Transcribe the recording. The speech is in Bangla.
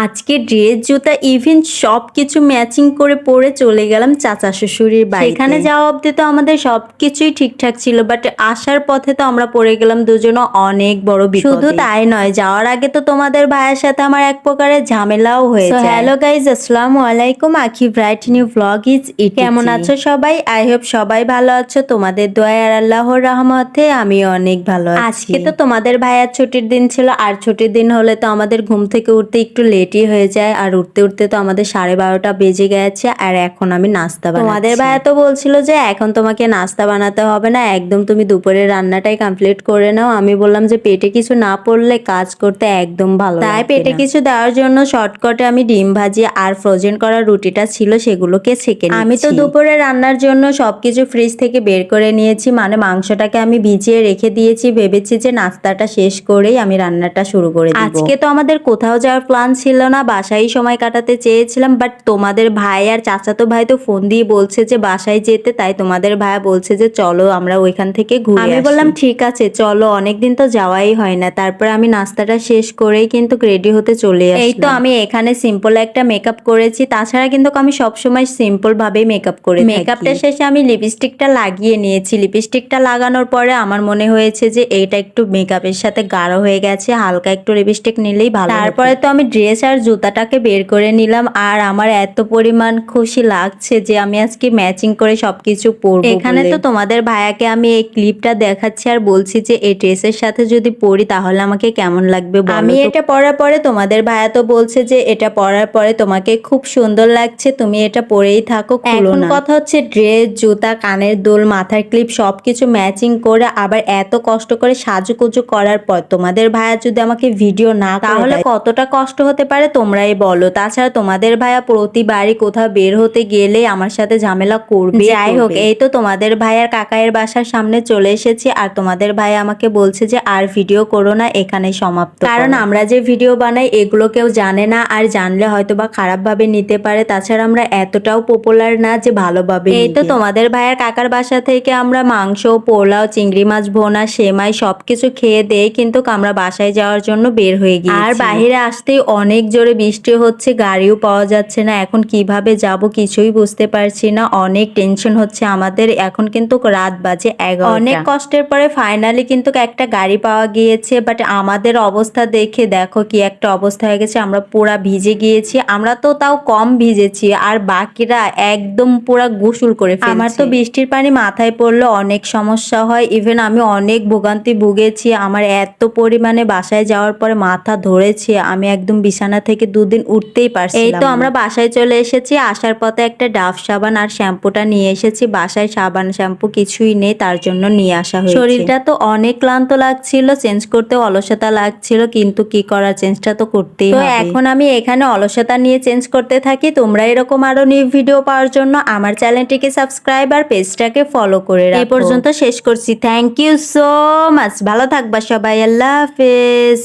আজকে ড্রেস জুতা ইভেন সব কিছু ম্যাচিং করে পরে চলে গেলাম চাচা শ্বশুরের বাড়ি এখানে যাওয়া অব্দি তো আমাদের সব কিছুই ঠিকঠাক ছিল বাট আসার পথে তো আমরা পড়ে গেলাম দুজনে অনেক বড় বিপদে। শুধু তাই নয় যাওয়ার আগে তো তোমাদের ভাইয়ের সাথে আমার এক প্রকারের ঝামেলাও হয়েছে হ্যালো গাইজ আসসালামু আলাইকুম Akhi bright new blog is it কেমন আছো সবাই? আই হোপ সবাই ভালো আছো। তোমাদের দোয়া আর আল্লাহর রহমতে আমি অনেক ভালো আছি। আজকে তো তোমাদের ভাইয়ার ছুটির দিন ছিল আর ছুটির দিন হলে তো আমাদের ঘুম থেকে উঠতে একটু লেটই হয়ে যায়। আর উঠতে উঠতে তো আমাদের সাড়ে বারোটা বেজে গেছে আর এখন আমি নাস্তা তোমাদের ভাইয়া তো বলছিল যে এখন তোমাকে নাস্তা বানাতে হবে না একদম তুমি দুপুরের রান্নাটাই কমপ্লিট করে নাও। আমি বললাম যে পেটে কিছু না পড়লে কাজ করতে একদম ভালো তাই পেটে কিছু দেওয়ার জন্য শর্টকাটে আমি ডিম ভাজি আর ফ্রোজেন করা রুটিটা ছিল সেগুলোকে ছেঁকে আমি তো দুপুরে রান্নার জন্য সবকিছু ফ্রিজ থেকে বের করে নিয়েছি মানে মাংসটাকে আমি ভিজিয়ে রেখে দিয়েছি। ভেবেছি যে নাস্তাটা শেষ করেই আমি রান্নাটা শুরু করে আজকে তো আমাদের কোথাও যাওয়ার প্ল্যান ছিল না বাসায় সময় কাটাতে চেয়েছিলাম বাট তোমাদের ভাই আর চাচাতো ভাই তো ফোন দিয়ে বলছে যে বাসায় যেতে তাই তোমাদের ভাইয়া বলছে যে চলো আমরা ওইখান থেকে ঘুরে আমি বললাম ঠিক আছে চলো অনেকদিন তো যাওয়াই হয় না। তারপর আমি নাস্তাটা শেষ করেই কিন্তু রেডি হতে চলে আসি এই তো আমি এখানে সিম্পল একটা মেকআপ করেছি তাছাড়া কিন্তু আমি সবসময় সিম্পল ভাবেই মেকআপ করি মেকআপটা শেষে আমি লিপস্টিকটা লাগিয়ে নিয়েছি। লিপস্টিকটা লাগানোর পরে আমার মনে হয়েছে যে এইটা একটু মেকআপের সাথে গাঢ় হয়ে গেছে হালকা একটু লিপস্টিক নিলেই ভালো তারপরে তো আমি ড্রেস আর জুতাটাকে বের করে নিলাম। আর আমার এত পরিমাণ খুশি লাগছে যে আমি আজকে ম্যাচিং করে সবকিছু পরবো এখানে তো তোমাদের ভাইয়াকে আমি এই ক্লিপটা দেখাচ্ছি আর বলছি যে এই ড্রেসের সাথে যদি পরি তাহলে আমাকে কেমন লাগবে আমি এটা পরার পরে তোমাদের ভাইয়া তো বলছে যে এটা পরার পরে তোমাকে খুব সুন্দর লাগছে তুমি এটা পরেই থাকো এখন কথা হচ্ছে ড্রেস জুতা কানের দোল মাথার ক্লিপ সবকিছু ম্যাচিং করে আবার এত কষ্ট করে সাজুকুজু করার পর তোমাদের ভাইয়া যদি আমাকে ভিডিও না তাহলে কতটা কষ্ট হতে পারে তোমরাই বলো। তাছাড়া তোমাদের ভাইয়া প্রতিবারই কোথাও বের হতে গেলে আমার সাথে ঝামেলা করবে। যাই হোক এই তো তোমাদের ভাইয়ার কাকায়ের বাসার সামনে চলে এসেছি। আর তোমাদের ভাই আমাকে বলছে যে আর ভিডিও করো না এখানে সমাপ্ত কারণ আমরা যে ভিডিও বানাই এগুলো কেউ জানে না আর জানলে হয়তো বা খারাপ ভাবে নিতে পারে। তাছাড়া আমরা এতটাও পপুলার না যে ভালোভাবে এই তো তোমাদের ভাইয়ের কাকার বাসা থেকে আমরা মাংস পোলাও চিংড়ি মাছ ভোনা সেমাই সবকিছু খেয়ে দেই কিন্তু আমরা বাসায় যাওয়ার জন্য বের হয়ে গিয়ে আর বাইরে আসতেই অনেক জোরে বৃষ্টি হচ্ছে, গাড়িও পাওয়া যাচ্ছে না। এখন কীভাবে যাব কিছুই বুঝতে পারছি না। অনেক টেনশন হচ্ছে আমাদের। এখন কিন্তু রাত বাজে এগারো অনেক কষ্টের পরে ফাইনালি কিন্তু একটা গাড়ি পাওয়া গিয়েছে বাট আমাদের অবস্থা দেখে দেখো কি একটা অবস্থা হয়ে গেছে। আমরা পুরা ভিজে গিয়েছি। আমরা তো তাও কম ভিজেছি, আর বাকিরা একদম পুরা গোসল করে আমার তো বৃষ্টির পানি মাথায় পড়লে, অনেক সমস্যা হয়। ইভেন আমি অনেক ভোগান্তি ভুগেছি। আমার এত পরিমাণে বাসায় যাওয়ার পরে মাথা ধরেছে। আমি একদম বিছানা থেকে দুদিন উঠতেই পারছি এই তো আমরা বাসায় চলে এসেছি আসার পথে একটা ডাফ সাবান আর শ্যাম্পুটা নিয়ে এসেছি। বাসায় সাবান শ্যাম্পু কিছুই নেই তার জন্য নিয়ে আসা হয়েছে। শরীরটা তো অনেক ক্লান্ত লাগছিল চেঞ্জ করতে অলসতা লাগছিল কিন্তু কি করার চেঞ্জটা তো করতেই হবে। এখন আমি এখানে অলসতা নিয়ে চেঞ্জ করতে থাকি। তোমরা এরকম আরও নিউ ভিডিও পাওয়ার জন্য আমার চ্যানেলটিকে সাবস্ক্রাইব আর পেজটাকে ফলো করে রাখো। এই পর্যন্ত শেষ করছি। থ্যাংক ইউ সো মাচ ভালো থাকবা সবাই। আল্লাহ হাফেজ।